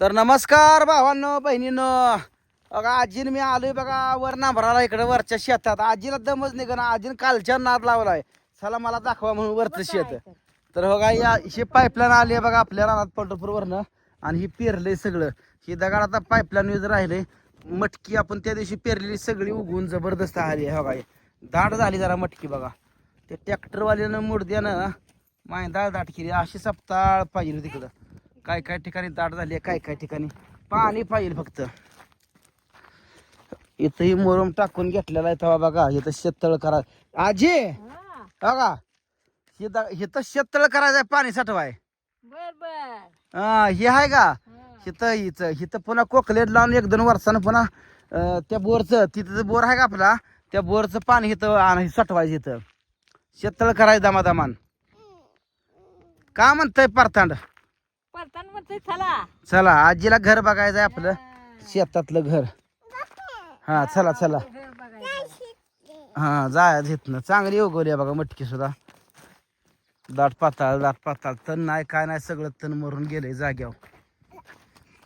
तर नमस्कार भावांनो बहिणींनो. बघा आजीन मी आलोय बघा वर नांभराला इकडे वरच्या शेतात. आजीला दमच निघ ना आजीन कालच्या नाद लावलाय. चला मला दाखवा म्हणून वरचं शेत. तर बघा या ही पाईपलाईन आली आहे बघा आपल्या रानात पंढरपूरवरनं. आणि ही पेरलंय सगळं. ही दगाड आता पाईपलाईन यूज राहिले. मटकी आपण त्या दिवशी पेरलेली सगळी उगवून जबरदस्त आली आहे बघा. दाट झाली जरा मटकी बघा. ते ट्रॅक्टरवाल्यानं मुडद्यानं मायदाळ दाट केली. अशी सप्ताळ पाहिजे तिकडं. काय काय ठिकाणी दाट झाली आहे काय काय ठिकाणी? पाणी पाहिजे फक्त. इथंही मोरम टाकून घेतलेला आहे तेव्हा बघा इथं शेततळ करा आजी! बघा इथं इथं शेततळ करायचं आहे पाणी साठवाय. बर बर. हा, हे आहे का? इथं हिचं हिथं पुन्हा कोकलेट लावून एक दोन वर्षानं पुन्हा त्या बोरचं तिथं बोर आहे का आपला त्या बोरचं पाणी इथं आण- साठवायचं इथं. शेततळ करायचं दमादमान. का म्हणतंय परतांड? म्हणते चला. चला आजीला घर बघायचं आहे आपलं. शेतातलं घर. हा चला चला. घर बघायचं. हा जायचं इथनं चांगली उगवली बघा मटकी सुद्धा. दाट पाताळ दाट पाताळ. तण नाही काय नाही सगळं तण मरून गेलंय जाग्यावर.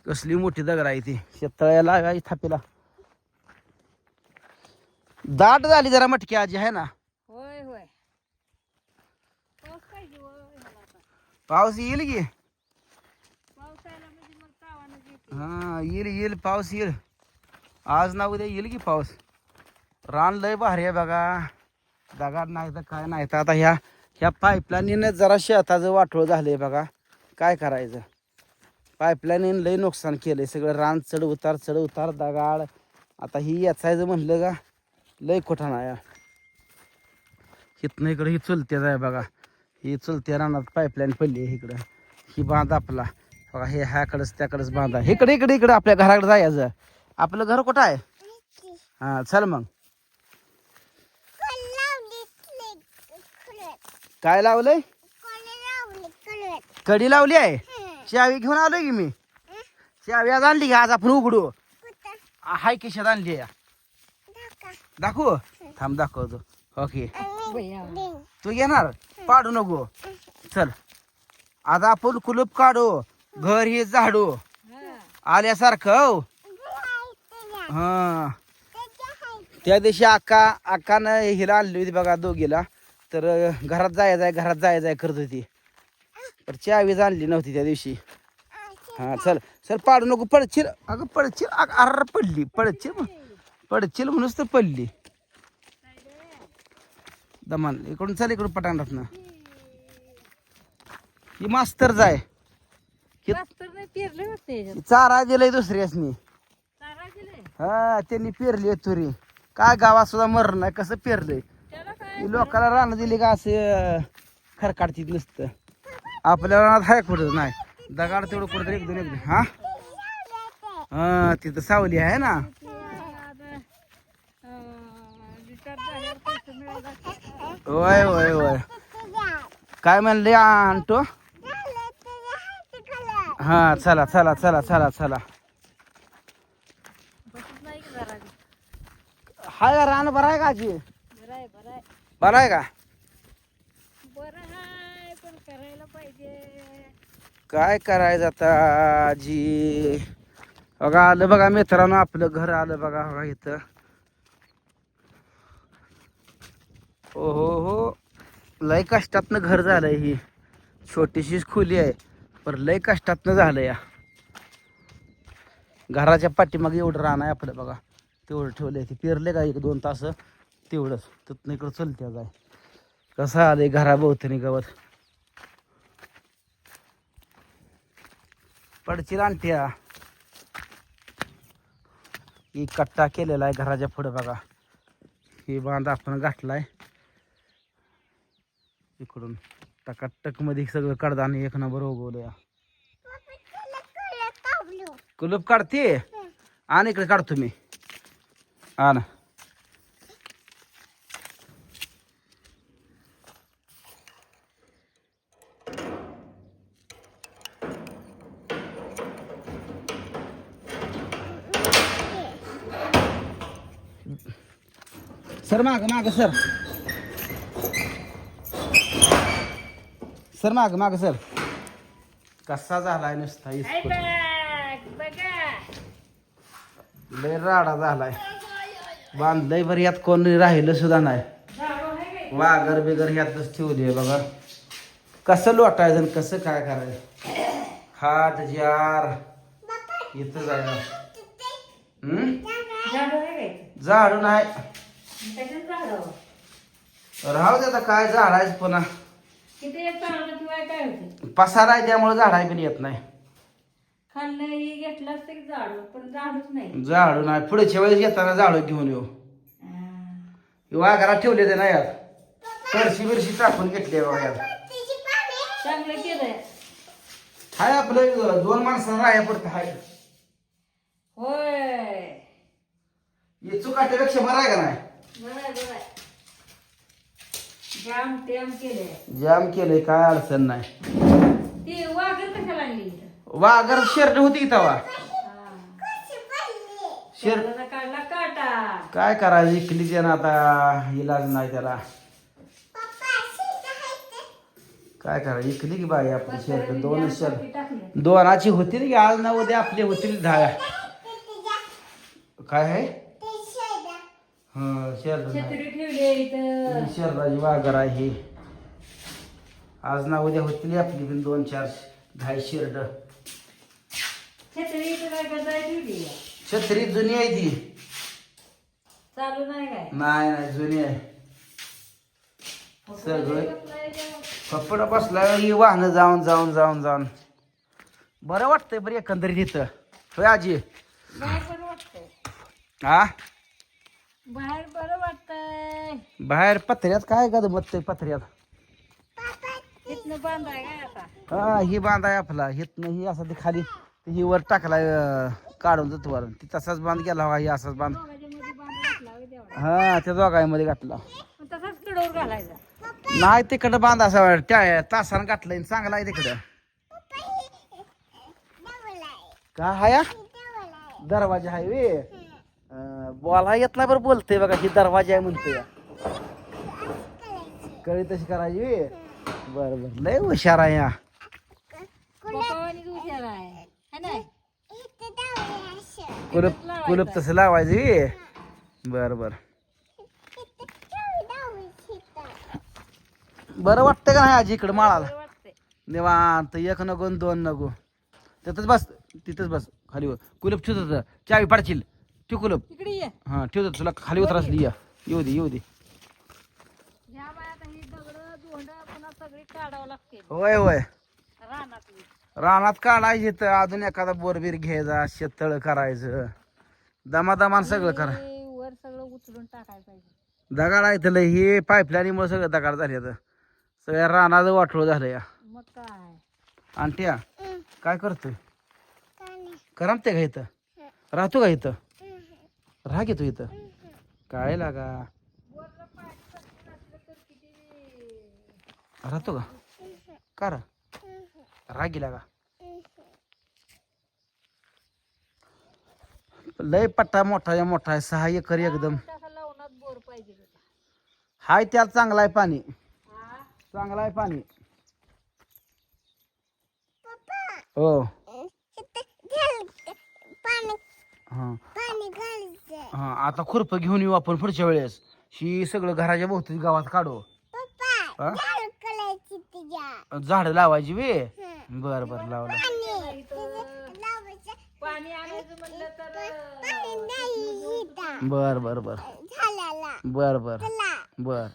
कसली मोठी दगड आहे ती. शेततळ्याला थापीला. दाट झाली जरा मटकी आजी आहे ना. होय होय. पाऊस येईल की पाऊस आला म्हणजे मग तावानं येते हां येईल येईल पाऊस येईल. आज ना उद्या येईल की पाऊस? रान लय भारी आहे बघा. दगाड नाही तर काय नाही. तर आता ह्या ह्या पाईपलाईनीनं जरा शेताचं वाटोळ आहे बघा. काय करायचं? पाईपलाईनीनं लय नुकसान केलं आहे सगळं रान चढ उतार चढ उतार दगाड आता ही याचायचं म्हणलं का लय कोठा नाही इथनं इकडं ही चुलतेच आहे बघा. ही चुलत्या रानात पाईपलाईन पडली आहे इकडं. ही बांध आपला. बघा हे ह्याकडंच त्याकडंच बांधा. इकडे इकडे इकडे आपल्या घराकडे जायचं. आपलं घर कुठं आहे? हा चल मग. काय लावलंय? कडी लावली आहे? चावी घेऊन आलोय की मी? चावी आज आणली की आज आपण उघडू. हाय किशात आणली आहे. दाखवू. थांब दाखवतो. ओके. तू येणार? पाडू नको. चल. आता आपण कुलूप काढू. घर हे झाडू. आल्यासारखं हो. हा. त्या दिवशी अक्का अक्कानं हिला आणली होती बघा दोघीला. तर घरात जाय आहे घरात जाय जाय करत होती. तर चावीज आणली नव्हती त्या दिवशी. हा चल चल पाडू नको पडचिल अगं पडचिल अर पडली पडचिल पडचिल म्हणूनच तर पडली. दमान इकडून चल इकडून पटांडात ना ही मास्तर जाय. पेरले. चारा दिलाय दुसऱ्यासनी. चारा हा त्यांनी पेरली तुरी. काय गावात सुद्धा मर नाही कसं पेरलंय? त्याला काय लोकांना रानं दिली का असे खरकाडतीत नसतं. आपल्या रानात आहे कुठं नाही. दगाड तेवढं कुठं एक दोन एक दोन. हा? हा तिथं सावली आहे ना. होय होय होय. काय म्हणले आणतो? हा चला चला चला चला चला. बसत नाही हाय रान बरं आहे का आजी? बरं आहे का? काय करायचं आता आजी? बघा आलं बघा मित्रांनो आपलं घर आलं बघा बघा इथं. हो हो हो. लय कष्टातनं घर झालंय ही. छोटीशीच खोली आहे. पर लय कष्टातनं झालं या. घराच्या पाठीमागे एवढं रान आहे आपलं बघा. तेवढं ठेवलंय ते. पेरले का एक दोन तास? तेवढंच. तिथनं इकडं चलत्या काय कसं आलंय घराभोवतणी गवत. पडची रानट्या ही कट्टा केलेला आहे घराच्या पुढं बघा. ही बांध आपण गाठलाय इकडून. टकाटकमध्ये सगळं कडदाने एक नंबर उगवलं कुलूप काढते? आण इकडे काढतो मी आण. सर माग माग सर. सर माग माग सर. कसा झालाय नुसता लय राडा झालाय. बांधलंय बरं यात कोण राहिलं सुद्धा नाही. वाघर बिगर ह्यातच ठेवली बघा. कसं लोटायचं आणि कसं काय करायचं? हात जार. इथं जाय हम्म? झाडू नाही राहू दे आता काय झाडायचं पुन्हा? किती एक चांगलं किंवा काय होते? पसारा आहे त्यामुळे झाडाय पण येत नाही. खाल्लं हे घेतलं असतं की झाडू? पण झाडूच नाही. झाडू नाही. पुढच्या वेळेस येताना झाडू घेऊन येऊ. आ, वाघरात ठेवले ते नाही फरशी बिरशी टाकून घेतली बघा यात. चांगलं केलंय. हाय आपलं दोन माणसं राहाय पडतं हाय. होय. हे चुकाट्यापेक्षा बरं आहे का नाही? बरं आहे, बरं आहे. जाम टेम केलंय. जाम केलंय काय अडचण नाही. ती वाघर कशाला आणली इथं? वाघर शर्ट होती की तवा. शेर त्याला काढला काटा काय करायचं इकलीच आहे ना आता इलाज नाही त्याला. काय करायचं इकली की बाई आपली शर्ट दोन शर्ट टाकले. दोनाची होती की आज ना उद्या आपली होतील दहा काय आहे? शर्ट छत्री ठेवली इथं. शर्टाची वाघर आहे. आज ना उद्या होतील आपली पण दोन चार दहा शर्ट छत्री इथं काय करताय ठेवली? आहे. छत्री जुनी आहे ती. चालू नाही काय? नाही नाही जुनी आहे. सगळं. कपड बसला ही वाहनं जाऊन जाऊन जाऊन जाऊन. बरं वाटतंय बरं एकंदरीत इथं. होय आजी? वाटतंय. हा बाहेर बरं वाटतंय बाहेर पत्र्यात काय का मत पत्र्यात इथनं काय आता हा ही बांध आहे आपला हिथनं ही असं ते खाली ते ही वर टाकलाय अं, काढून जातो वर ती तसाच बांध गेला हा ही असाच बांध दोघांच्या मध्ये बांध घातला होय तेवढा हा त्या दोघांमध्ये घातला मग तसाच किडोर घालायचा नाही तिकडं बांध असा त्या तासानं घातलंय चांगला आहे तिकडं का हाया दरवाजा आहे वे बोला येत नाही बरं बोलते बघा ही दरवाजा आहे म्हणते कळी तशी करायची बरं बर बर. लय हुशार आहे या कुलप कुलप तसं लावायची बर बर. बरं वाटतं का नाही आजी इकडं माळाला? निवांत एक नको दोन नको. तिथंच बस तिथंच बस खाली कुलप छुत होतं चावी पाडशील. ठेव कुलप इकडे ये. हा ठेवतो तुला खाली उतरास या. येऊ दे येऊ दे. ह्या बाया आता ही दगड दोंड पुन्हा सगळी काढावं लागते होय होय. रानातली. रानात काढायची तर अजून एखादा बोरबीर घ्यायचा शेततळ करायचं. दमादमान सगळं करा. हे वर सगळं उचलून टाकायला पाहिजे दगाड आहे तर लय हे पाईपलाईनीमुळे सगळं दगाड झाले आता. सगळ्या रानाचं वाटोळ झालं या. मग काय? आणट्या काय करतोय? करमते का इथं? राहतो का इथं? राहा घेतो इथं. काय लागा? राहतो का? का राग का लय पट्टा मोठा आहे मोठा आहे. सहा एकर एकदम. हाय त्यात चांगला आहे पाणी. चांगला आहे पाणी. हो. हा. हा आता खुरप घेऊन येऊ आपण पुढच्या वेळेस. ही सगळं घराच्या भोवती गावात काढू. हा? झाडं लावायची वे बर बर लावलं. पाणी आणायचं म्हणलं तर बर बर बर. बर बर. बर.